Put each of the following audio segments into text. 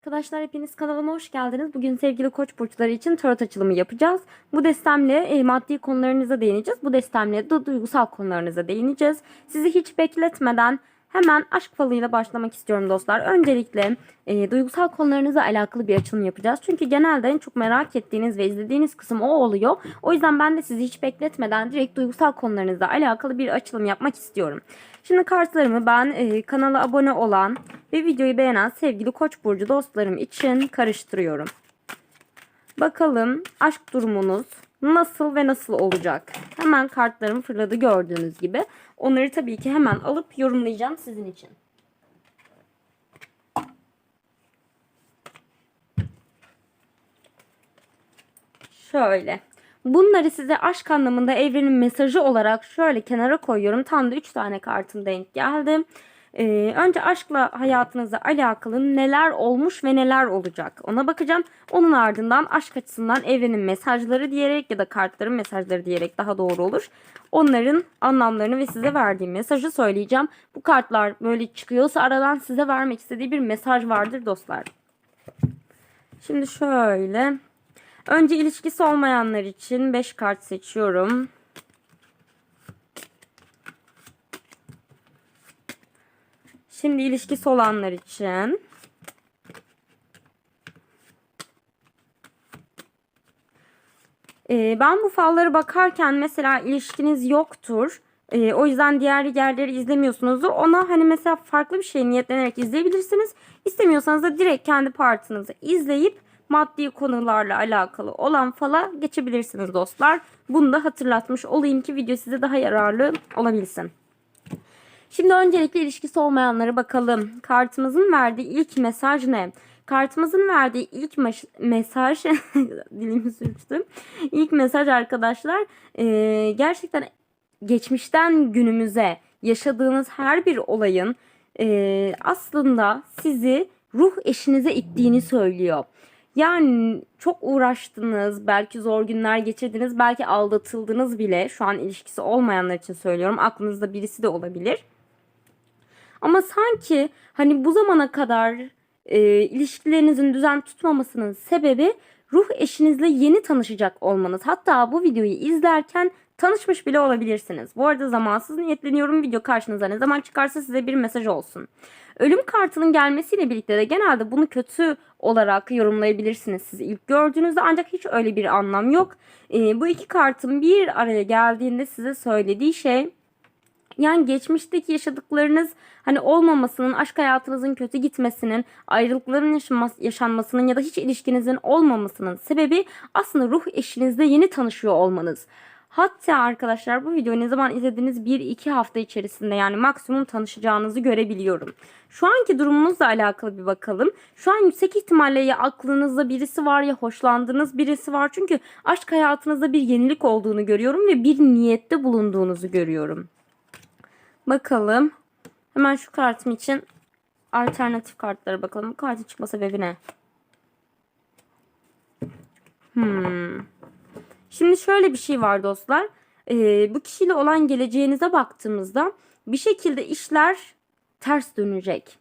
Arkadaşlar hepiniz kanalıma hoş geldiniz. Bugün sevgili koç burçları için tarot açılımı yapacağız. Bu destemle e, maddi konularınıza değineceğiz. Bu destemle de duygusal konularınıza değineceğiz. Sizi hiç bekletmeden hemen aşk falıyla başlamak istiyorum dostlar. Öncelikle e, duygusal konularınıza alakalı bir açılım yapacağız. Çünkü genelde en çok merak ettiğiniz ve izlediğiniz kısım o oluyor. O yüzden ben de sizi hiç bekletmeden direkt duygusal konularınızla alakalı bir açılım yapmak istiyorum. Şimdi kartlarımı ben e, kanala abone olan ve videoyu beğenen sevgili Koç burcu dostlarım için karıştırıyorum. Bakalım aşk durumunuz nasıl ve nasıl olacak? Hemen kartlarım fırladı gördüğünüz gibi. Onları tabii ki hemen alıp yorumlayacağım sizin için. Şöyle. Bunları size aşk anlamında evrenin mesajı olarak şöyle kenara koyuyorum. Tam da 3 tane kartım denk geldi. Ee, önce aşkla hayatınızla alakalı neler olmuş ve neler olacak ona bakacağım. Onun ardından aşk açısından evrenin mesajları diyerek ya da kartların mesajları diyerek daha doğru olur. Onların anlamlarını ve size verdiğim mesajı söyleyeceğim. Bu kartlar böyle çıkıyorsa aradan size vermek istediği bir mesaj vardır dostlar. Şimdi şöyle. Önce ilişkisi olmayanlar için 5 kart seçiyorum. Şimdi ilişkisi olanlar için. Ee, ben bu falları bakarken mesela ilişkiniz yoktur. Ee, o yüzden diğer yerleri izlemiyorsunuzdur. Ona hani mesela farklı bir şey niyetlenerek izleyebilirsiniz. İstemiyorsanız da direkt kendi partınızı izleyip maddi konularla alakalı olan fala geçebilirsiniz dostlar. Bunu da hatırlatmış olayım ki video size daha yararlı olabilsin. Şimdi öncelikle ilişkisi olmayanlara bakalım. Kartımızın verdiği ilk mesaj ne? Kartımızın verdiği ilk mesaj dilimi sürçtü. İlk mesaj arkadaşlar e, gerçekten geçmişten günümüze yaşadığınız her bir olayın e, aslında sizi ruh eşinize ittiğini söylüyor. Yani çok uğraştınız, belki zor günler geçirdiniz, belki aldatıldınız bile. Şu an ilişkisi olmayanlar için söylüyorum. Aklınızda birisi de olabilir. Ama sanki hani bu zamana kadar e, ilişkilerinizin düzen tutmamasının sebebi ruh eşinizle yeni tanışacak olmanız. Hatta bu videoyu izlerken tanışmış bile olabilirsiniz. Bu arada zamansız niyetleniyorum. Video karşınıza ne zaman çıkarsa size bir mesaj olsun. Ölüm kartının gelmesiyle birlikte de genelde bunu kötü olarak yorumlayabilirsiniz siz ilk gördüğünüzde ancak hiç öyle bir anlam yok. E, bu iki kartın bir araya geldiğinde size söylediği şey yani geçmişteki yaşadıklarınız hani olmamasının, aşk hayatınızın kötü gitmesinin, ayrılıkların yaşanmasının ya da hiç ilişkinizin olmamasının sebebi aslında ruh eşinizle yeni tanışıyor olmanız. Hatta arkadaşlar bu videoyu ne zaman izlediğiniz 1-2 hafta içerisinde yani maksimum tanışacağınızı görebiliyorum. Şu anki durumunuzla alakalı bir bakalım. Şu an yüksek ihtimalle ya aklınızda birisi var ya hoşlandığınız birisi var. Çünkü aşk hayatınızda bir yenilik olduğunu görüyorum ve bir niyette bulunduğunuzu görüyorum. Bakalım. Hemen şu kartım için alternatif kartlara bakalım. Bu kartın çıkma sebebi ne? Hmm. Şimdi şöyle bir şey var dostlar. Ee, bu kişiyle olan geleceğinize baktığımızda bir şekilde işler ters dönecek.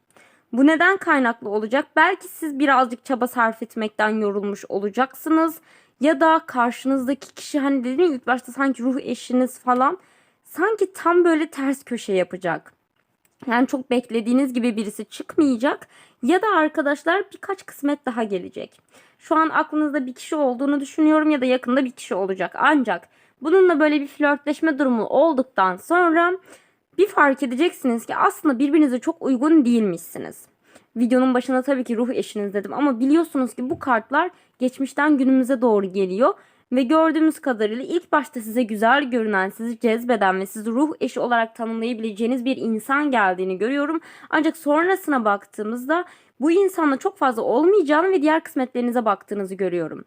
Bu neden kaynaklı olacak? Belki siz birazcık çaba sarf etmekten yorulmuş olacaksınız. Ya da karşınızdaki kişi hani dedim ilk başta sanki ruh eşiniz falan sanki tam böyle ters köşe yapacak. Yani çok beklediğiniz gibi birisi çıkmayacak ya da arkadaşlar birkaç kısmet daha gelecek. Şu an aklınızda bir kişi olduğunu düşünüyorum ya da yakında bir kişi olacak. Ancak bununla böyle bir flörtleşme durumu olduktan sonra bir fark edeceksiniz ki aslında birbirinize çok uygun değilmişsiniz. Videonun başında tabii ki ruh eşiniz dedim ama biliyorsunuz ki bu kartlar geçmişten günümüze doğru geliyor ve gördüğümüz kadarıyla ilk başta size güzel görünen, sizi cezbeden ve sizi ruh eşi olarak tanımlayabileceğiniz bir insan geldiğini görüyorum. Ancak sonrasına baktığımızda bu insanla çok fazla olmayacağını ve diğer kısmetlerinize baktığınızı görüyorum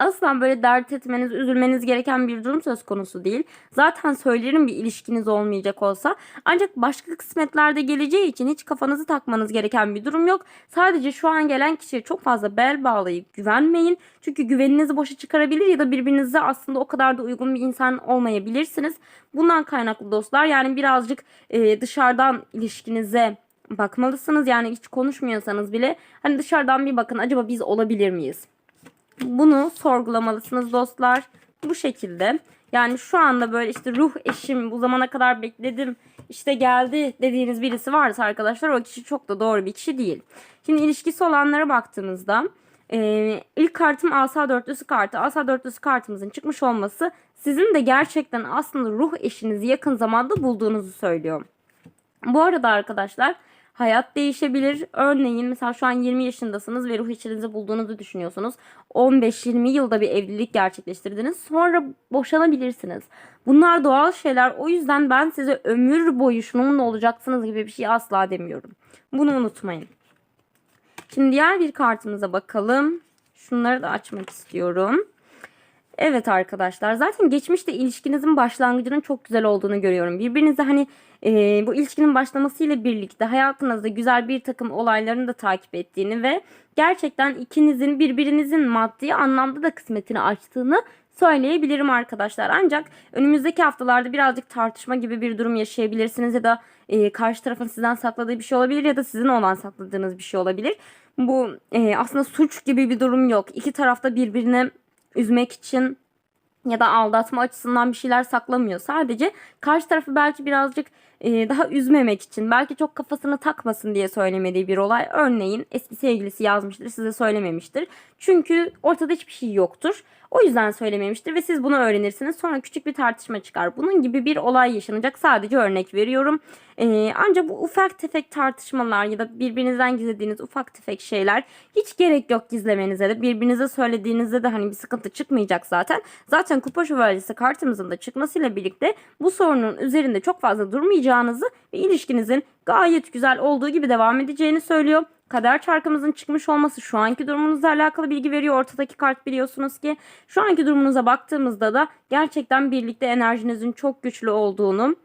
asla böyle dert etmeniz, üzülmeniz gereken bir durum söz konusu değil. Zaten söylerim bir ilişkiniz olmayacak olsa. Ancak başka kısmetlerde geleceği için hiç kafanızı takmanız gereken bir durum yok. Sadece şu an gelen kişiye çok fazla bel bağlayıp güvenmeyin. Çünkü güveninizi boşa çıkarabilir ya da birbirinize aslında o kadar da uygun bir insan olmayabilirsiniz. Bundan kaynaklı dostlar yani birazcık e, dışarıdan ilişkinize bakmalısınız. Yani hiç konuşmuyorsanız bile hani dışarıdan bir bakın acaba biz olabilir miyiz? Bunu sorgulamalısınız dostlar. Bu şekilde. Yani şu anda böyle işte ruh eşim bu zamana kadar bekledim işte geldi dediğiniz birisi varsa arkadaşlar o kişi çok da doğru bir kişi değil. Şimdi ilişkisi olanlara baktığımızda e, ilk kartım asa dörtlüsü kartı. Asa dörtlüsü kartımızın çıkmış olması sizin de gerçekten aslında ruh eşinizi yakın zamanda bulduğunuzu söylüyor. Bu arada arkadaşlar hayat değişebilir. Örneğin mesela şu an 20 yaşındasınız ve ruh eşinizi bulduğunuzu düşünüyorsunuz. 15-20 yılda bir evlilik gerçekleştirdiniz. Sonra boşanabilirsiniz. Bunlar doğal şeyler. O yüzden ben size ömür boyu şununla olacaksınız gibi bir şey asla demiyorum. Bunu unutmayın. Şimdi diğer bir kartımıza bakalım. Şunları da açmak istiyorum. Evet arkadaşlar zaten geçmişte ilişkinizin başlangıcının çok güzel olduğunu görüyorum. Birbirinize hani e, bu ilişkinin başlamasıyla birlikte hayatınızda güzel bir takım olayların da takip ettiğini ve gerçekten ikinizin birbirinizin maddi anlamda da kısmetini açtığını söyleyebilirim arkadaşlar. Ancak önümüzdeki haftalarda birazcık tartışma gibi bir durum yaşayabilirsiniz ya da e, karşı tarafın sizden sakladığı bir şey olabilir ya da sizin olan sakladığınız bir şey olabilir. Bu e, aslında suç gibi bir durum yok. İki tarafta birbirine üzmek için ya da aldatma açısından bir şeyler saklamıyor. Sadece karşı tarafı belki birazcık e, daha üzmemek için, belki çok kafasını takmasın diye söylemediği bir olay. Örneğin eski sevgilisi yazmıştır, size söylememiştir. Çünkü ortada hiçbir şey yoktur. O yüzden söylememiştir ve siz bunu öğrenirsiniz. Sonra küçük bir tartışma çıkar. Bunun gibi bir olay yaşanacak. Sadece örnek veriyorum. Ee, ancak bu ufak tefek tartışmalar ya da birbirinizden gizlediğiniz ufak tefek şeyler hiç gerek yok gizlemenize de. Birbirinize söylediğinizde de hani bir sıkıntı çıkmayacak zaten. Zaten kupa şövalyesi kartımızın da çıkmasıyla birlikte bu sorunun üzerinde çok fazla durmayacağınızı ve ilişkinizin gayet güzel olduğu gibi devam edeceğini söylüyor. Kader çarkımızın çıkmış olması şu anki durumunuzla alakalı bilgi veriyor. Ortadaki kart biliyorsunuz ki şu anki durumunuza baktığımızda da gerçekten birlikte enerjinizin çok güçlü olduğunu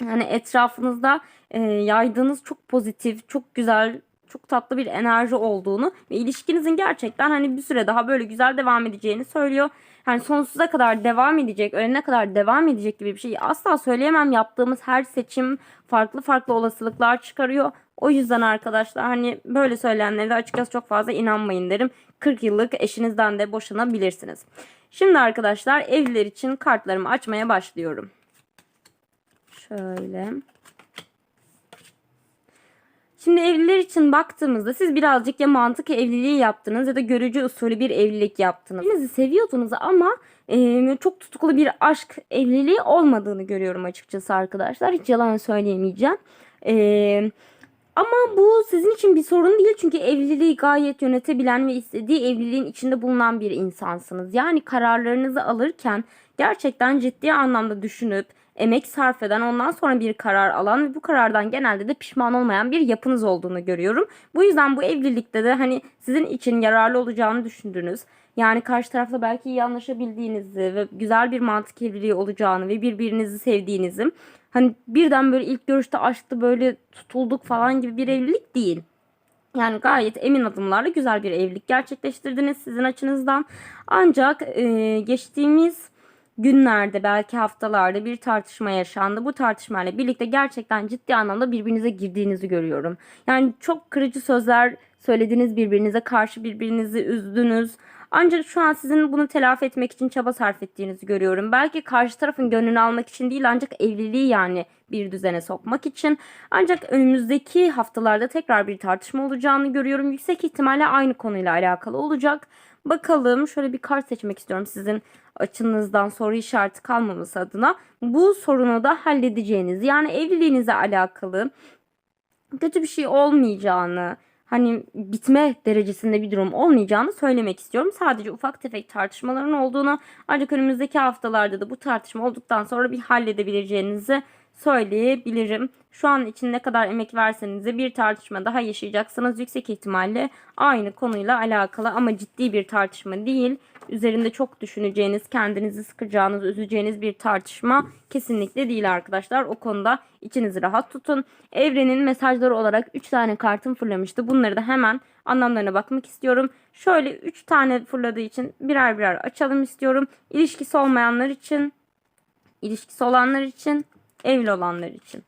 yani etrafınızda e, yaydığınız çok pozitif, çok güzel, çok tatlı bir enerji olduğunu ve ilişkinizin gerçekten hani bir süre daha böyle güzel devam edeceğini söylüyor. Yani sonsuza kadar devam edecek, ölene kadar devam edecek gibi bir şeyi asla söyleyemem. Yaptığımız her seçim farklı farklı olasılıklar çıkarıyor. O yüzden arkadaşlar hani böyle söyleyenlere de açıkçası çok fazla inanmayın derim. 40 yıllık eşinizden de boşanabilirsiniz. Şimdi arkadaşlar evliler için kartlarımı açmaya başlıyorum. Şöyle. Şimdi evliler için baktığımızda siz birazcık ya mantık evliliği yaptınız ya da görücü usulü bir evlilik yaptınız. Birbirinizi seviyordunuz ama e, çok tutkulu bir aşk evliliği olmadığını görüyorum açıkçası arkadaşlar. Hiç yalan söyleyemeyeceğim. Eee ama bu sizin için bir sorun değil çünkü evliliği gayet yönetebilen ve istediği evliliğin içinde bulunan bir insansınız. Yani kararlarınızı alırken gerçekten ciddi anlamda düşünüp emek sarf eden ondan sonra bir karar alan ve bu karardan genelde de pişman olmayan bir yapınız olduğunu görüyorum. Bu yüzden bu evlilikte de hani sizin için yararlı olacağını düşündüğünüz yani karşı tarafla belki iyi anlaşabildiğinizi ve güzel bir mantık evliliği olacağını ve birbirinizi sevdiğinizi hani birden böyle ilk görüşte aşkta böyle tutulduk falan gibi bir evlilik değil. Yani gayet emin adımlarla güzel bir evlilik gerçekleştirdiniz sizin açınızdan. Ancak e, geçtiğimiz günlerde belki haftalarda bir tartışma yaşandı. Bu tartışmayla birlikte gerçekten ciddi anlamda birbirinize girdiğinizi görüyorum. Yani çok kırıcı sözler söylediniz birbirinize karşı birbirinizi üzdünüz. Ancak şu an sizin bunu telafi etmek için çaba sarf ettiğinizi görüyorum. Belki karşı tarafın gönlünü almak için değil ancak evliliği yani bir düzene sokmak için. Ancak önümüzdeki haftalarda tekrar bir tartışma olacağını görüyorum. Yüksek ihtimalle aynı konuyla alakalı olacak. Bakalım şöyle bir kart seçmek istiyorum sizin açınızdan soru işareti kalmaması adına. Bu sorunu da halledeceğiniz yani evliliğinize alakalı kötü bir şey olmayacağını hani bitme derecesinde bir durum olmayacağını söylemek istiyorum. Sadece ufak tefek tartışmaların olduğunu ancak önümüzdeki haftalarda da bu tartışma olduktan sonra bir halledebileceğinizi söyleyebilirim. Şu an için ne kadar emek verseniz de bir tartışma daha yaşayacaksınız. Yüksek ihtimalle aynı konuyla alakalı ama ciddi bir tartışma değil. Üzerinde çok düşüneceğiniz, kendinizi sıkacağınız, üzeceğiniz bir tartışma kesinlikle değil arkadaşlar. O konuda içinizi rahat tutun. Evrenin mesajları olarak 3 tane kartım fırlamıştı. Bunları da hemen anlamlarına bakmak istiyorum. Şöyle 3 tane fırladığı için birer birer açalım istiyorum. İlişkisi olmayanlar için, ilişkisi olanlar için evli olanlar için.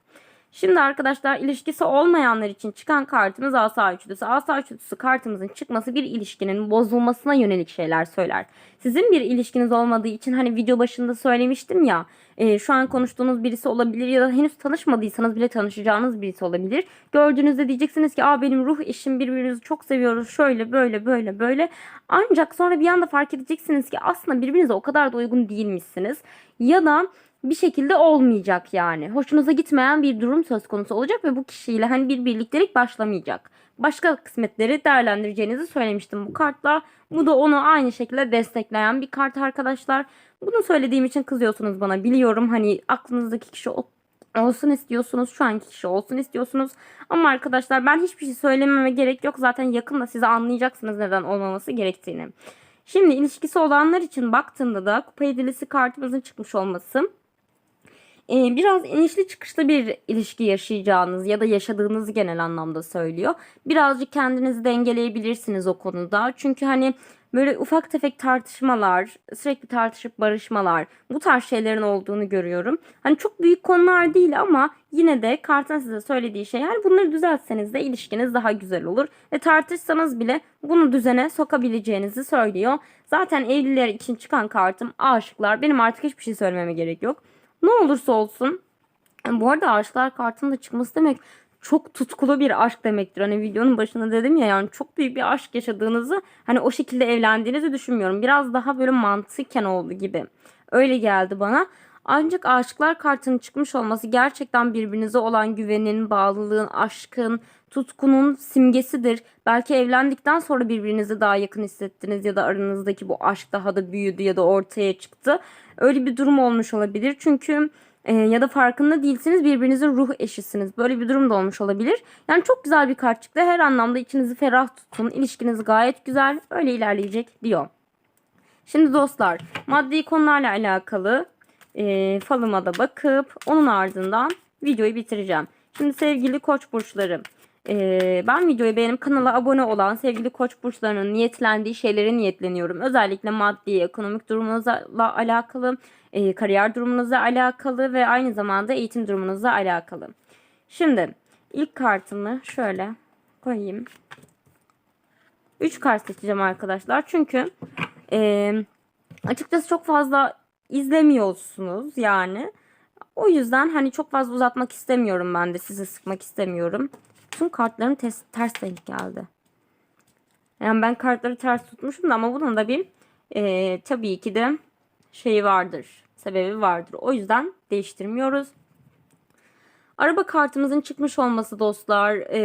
Şimdi arkadaşlar ilişkisi olmayanlar için çıkan kartımız asa üçlüsü. Asa üçlüsü kartımızın çıkması bir ilişkinin bozulmasına yönelik şeyler söyler. Sizin bir ilişkiniz olmadığı için hani video başında söylemiştim ya e, şu an konuştuğunuz birisi olabilir ya da henüz tanışmadıysanız bile tanışacağınız birisi olabilir. Gördüğünüzde diyeceksiniz ki Aa, benim ruh eşim birbirimizi çok seviyoruz şöyle böyle böyle böyle. Ancak sonra bir anda fark edeceksiniz ki aslında birbirinize o kadar da uygun değilmişsiniz. Ya da bir şekilde olmayacak yani. Hoşunuza gitmeyen bir durum söz konusu olacak ve bu kişiyle hani bir birliktelik başlamayacak. Başka kısmetleri değerlendireceğinizi söylemiştim bu kartla. Bu da onu aynı şekilde destekleyen bir kart arkadaşlar. Bunu söylediğim için kızıyorsunuz bana biliyorum. Hani aklınızdaki kişi olsun istiyorsunuz. Şu anki kişi olsun istiyorsunuz. Ama arkadaşlar ben hiçbir şey söylememe gerek yok. Zaten yakında size anlayacaksınız neden olmaması gerektiğini. Şimdi ilişkisi olanlar için baktığımda da kupa yedilisi kartımızın çıkmış olması e, biraz inişli çıkışlı bir ilişki yaşayacağınız ya da yaşadığınızı genel anlamda söylüyor. Birazcık kendinizi dengeleyebilirsiniz o konuda. Çünkü hani böyle ufak tefek tartışmalar, sürekli tartışıp barışmalar bu tarz şeylerin olduğunu görüyorum. Hani çok büyük konular değil ama yine de kartın size söylediği şey yani bunları düzeltseniz de ilişkiniz daha güzel olur. Ve tartışsanız bile bunu düzene sokabileceğinizi söylüyor. Zaten evliler için çıkan kartım aşıklar. Benim artık hiçbir şey söylememe gerek yok. Ne olursa olsun. Bu arada aşklar kartının da çıkması demek çok tutkulu bir aşk demektir. Hani videonun başında dedim ya yani çok büyük bir aşk yaşadığınızı hani o şekilde evlendiğinizi düşünmüyorum. Biraz daha böyle mantıken oldu gibi. Öyle geldi bana. Ancak aşıklar kartının çıkmış olması gerçekten birbirinize olan güvenin, bağlılığın, aşkın, tutkunun simgesidir. Belki evlendikten sonra birbirinizi daha yakın hissettiniz ya da aranızdaki bu aşk daha da büyüdü ya da ortaya çıktı. Öyle bir durum olmuş olabilir. Çünkü e, ya da farkında değilsiniz birbirinizin ruh eşisiniz. Böyle bir durum da olmuş olabilir. Yani çok güzel bir kart çıktı. Her anlamda içinizi ferah tutun. İlişkiniz gayet güzel. Öyle ilerleyecek diyor. Şimdi dostlar maddi konularla alakalı e, falıma da bakıp onun ardından videoyu bitireceğim. Şimdi sevgili koç burçları ee, ben videoyu beğenip kanala abone olan sevgili koç burçlarının niyetlendiği şeylere niyetleniyorum. Özellikle maddi, ekonomik durumunuzla alakalı, e, kariyer durumunuzla alakalı ve aynı zamanda eğitim durumunuzla alakalı. Şimdi ilk kartımı şöyle koyayım. 3 kart seçeceğim arkadaşlar. Çünkü e, açıkçası çok fazla izlemiyorsunuz yani. O yüzden hani çok fazla uzatmak istemiyorum ben de sizi sıkmak istemiyorum. Tüm kartların ters, ters denk geldi. Yani ben kartları ters tutmuşum da ama bunun da bir e, tabii ki de şeyi vardır. Sebebi vardır. O yüzden değiştirmiyoruz. Araba kartımızın çıkmış olması dostlar. E,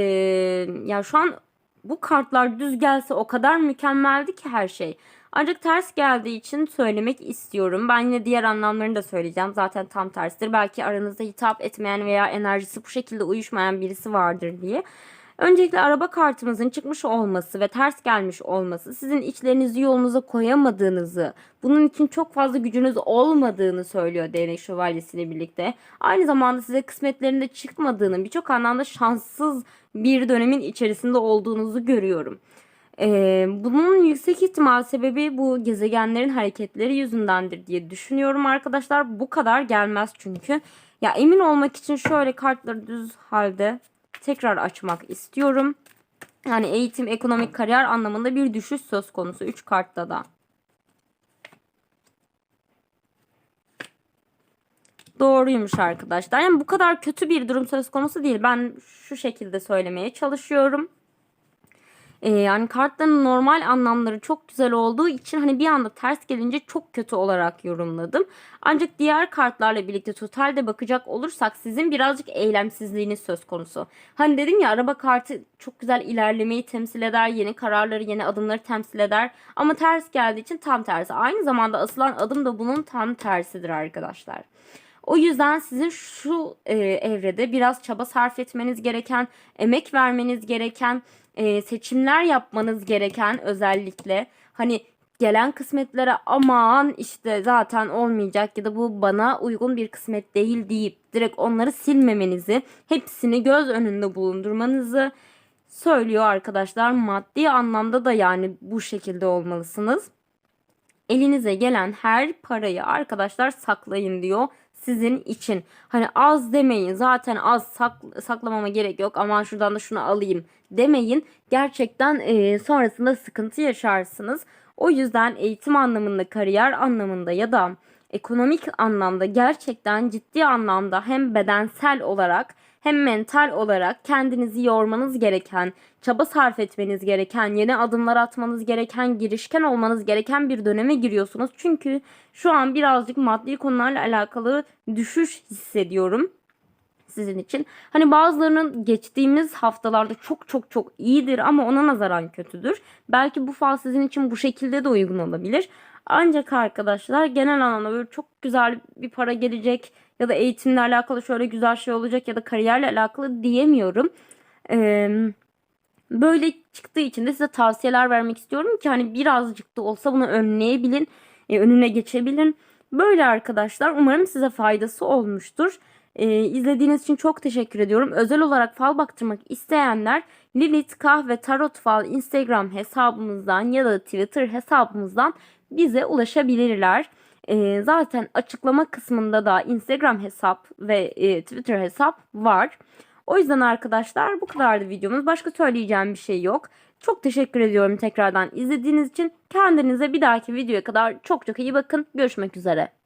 ya şu an bu kartlar düz gelse o kadar mükemmeldi ki her şey. Ancak ters geldiği için söylemek istiyorum. Ben yine diğer anlamlarını da söyleyeceğim. Zaten tam tersidir. Belki aranızda hitap etmeyen veya enerjisi bu şekilde uyuşmayan birisi vardır diye. Öncelikle araba kartımızın çıkmış olması ve ters gelmiş olması sizin içlerinizi yolunuza koyamadığınızı, bunun için çok fazla gücünüz olmadığını söylüyor değnek şövalyesiyle birlikte. Aynı zamanda size kısmetlerinde çıkmadığını, birçok anlamda şanssız bir dönemin içerisinde olduğunuzu görüyorum. Ee, bunun yüksek ihtimal sebebi bu gezegenlerin hareketleri yüzündendir diye düşünüyorum arkadaşlar. Bu kadar gelmez çünkü. Ya emin olmak için şöyle kartları düz halde tekrar açmak istiyorum. Yani eğitim, ekonomik, kariyer anlamında bir düşüş söz konusu 3 kartta da. Doğruymuş arkadaşlar. Yani bu kadar kötü bir durum söz konusu değil. Ben şu şekilde söylemeye çalışıyorum. Ee, yani kartların normal anlamları çok güzel olduğu için hani bir anda ters gelince çok kötü olarak yorumladım. Ancak diğer kartlarla birlikte totalde bakacak olursak sizin birazcık eylemsizliğiniz söz konusu. Hani dedim ya araba kartı çok güzel ilerlemeyi temsil eder, yeni kararları, yeni adımları temsil eder. Ama ters geldiği için tam tersi. Aynı zamanda asılan adım da bunun tam tersidir arkadaşlar. O yüzden sizin şu e, evrede biraz çaba sarf etmeniz gereken, emek vermeniz gereken, e, seçimler yapmanız gereken özellikle hani gelen kısmetlere aman işte zaten olmayacak ya da bu bana uygun bir kısmet değil deyip direkt onları silmemenizi, hepsini göz önünde bulundurmanızı söylüyor arkadaşlar. Maddi anlamda da yani bu şekilde olmalısınız. Elinize gelen her parayı arkadaşlar saklayın diyor sizin için. Hani az demeyin. Zaten az sak- saklamama gerek yok. Aman şuradan da şunu alayım demeyin. Gerçekten e, sonrasında sıkıntı yaşarsınız. O yüzden eğitim anlamında, kariyer anlamında ya da ekonomik anlamda gerçekten ciddi anlamda hem bedensel olarak hem mental olarak kendinizi yormanız gereken, çaba sarf etmeniz gereken, yeni adımlar atmanız gereken, girişken olmanız gereken bir döneme giriyorsunuz. Çünkü şu an birazcık maddi konularla alakalı düşüş hissediyorum sizin için. Hani bazılarının geçtiğimiz haftalarda çok çok çok iyidir ama ona nazaran kötüdür. Belki bu fal sizin için bu şekilde de uygun olabilir. Ancak arkadaşlar genel anlamda böyle çok güzel bir para gelecek ya da eğitimle alakalı şöyle güzel şey olacak ya da kariyerle alakalı diyemiyorum. Ee, böyle çıktığı için de size tavsiyeler vermek istiyorum ki hani birazcık da olsa bunu önleyebilin, e, önüne geçebilin. Böyle arkadaşlar umarım size faydası olmuştur. Ee, izlediğiniz için çok teşekkür ediyorum. Özel olarak fal baktırmak isteyenler Lilith Kahve Tarot Fal Instagram hesabımızdan ya da Twitter hesabımızdan bize ulaşabilirler. Ee, zaten açıklama kısmında da Instagram hesap ve e, Twitter hesap var. O yüzden arkadaşlar bu kadardı videomuz. Başka söyleyeceğim bir şey yok. Çok teşekkür ediyorum tekrardan izlediğiniz için. Kendinize bir dahaki videoya kadar çok çok iyi bakın. Görüşmek üzere.